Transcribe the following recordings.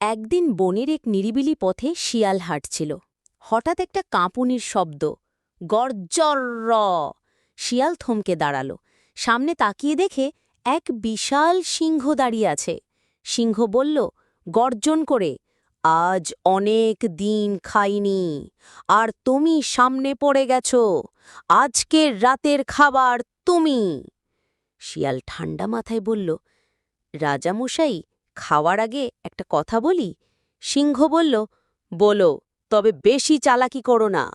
একদিন বনের এক নিরিবিলি পথে শিয়াল হাঁটছিল। হঠাৎ একটা কাঁপুনির শব্দ গর্জর শিয়াল থমকে দাঁড়াল। সামনে তাকিয়ে দেখে এক বিশাল সিংহ দাঁড়িয়ে আছে। সিংহ বলল, গর্জন করে, আজ অনেক দিন খাইনি, আর তুমি সামনে পড়ে গেছ আজকের রাতের খাবার তুমি। শিয়াল ঠান্ডা মাথায় বলল, রাজামশাই খাওয়ার আগে একটা কথা বলি? সিংহ বলল, বলো, তবে বেশি চালাকি করো না।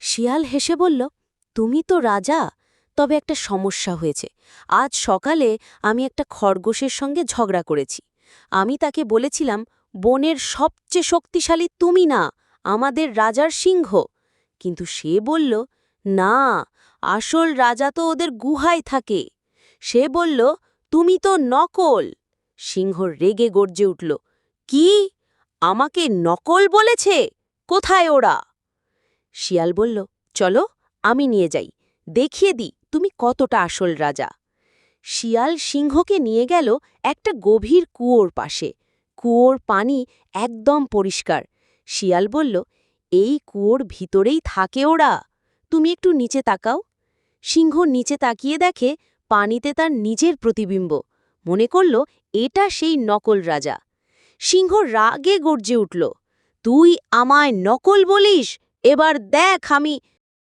শিয়াল হেসে বলল, তুমি তো রাজা, তবে একটা সমস্যা হয়েছে। আজ সকালে আমি একটা খরগোশের সঙ্গে ঝগড়া করেছি। আমি তাকে বলেছিলাম, বনের সবচেয়ে শক্তিশালী তুমি না, আমাদের রাজার সিংহ। কিন্তু সে বলল, না, আসল রাজা তো ওদের গুহায় থাকে। সে বলল, তুমি তো নকল। সিংহ রেগে গর্জে উঠল, কি? আমাকে নকল বলেছে? কোথায় ওরা? শিয়াল বলল, চলো, আমি নিয়ে যাই। দেখিয়ে দি, তুমি কতটা আসল রাজা? শিয়াল সিংহকে নিয়ে গেল একটা গভীর কুয়োর পাশে। কুয়োর পানি একদম পরিষ্কার। শিয়াল বলল, এই কুয়োর ভিতরেই থাকে ওরা। তুমি একটু নিচে তাকাও। সিংহ নিচে তাকিয়ে দেখে পানিতে তার নিজের প্রতিবিম্ব। মনে করল, এটা সেই নকল রাজা। সিংহ রাগে গর্জে উঠল, তুই আমায় নকল বলিস? এবার দেখ আমি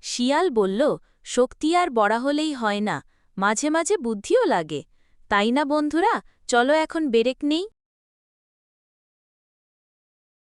শিয়াল বলল, শক্তি আর বড়া হলেই হয় না, মাঝে মাঝে বুদ্ধিও লাগে। তাই না বন্ধুরা? চলো এখন বেরেক নেই।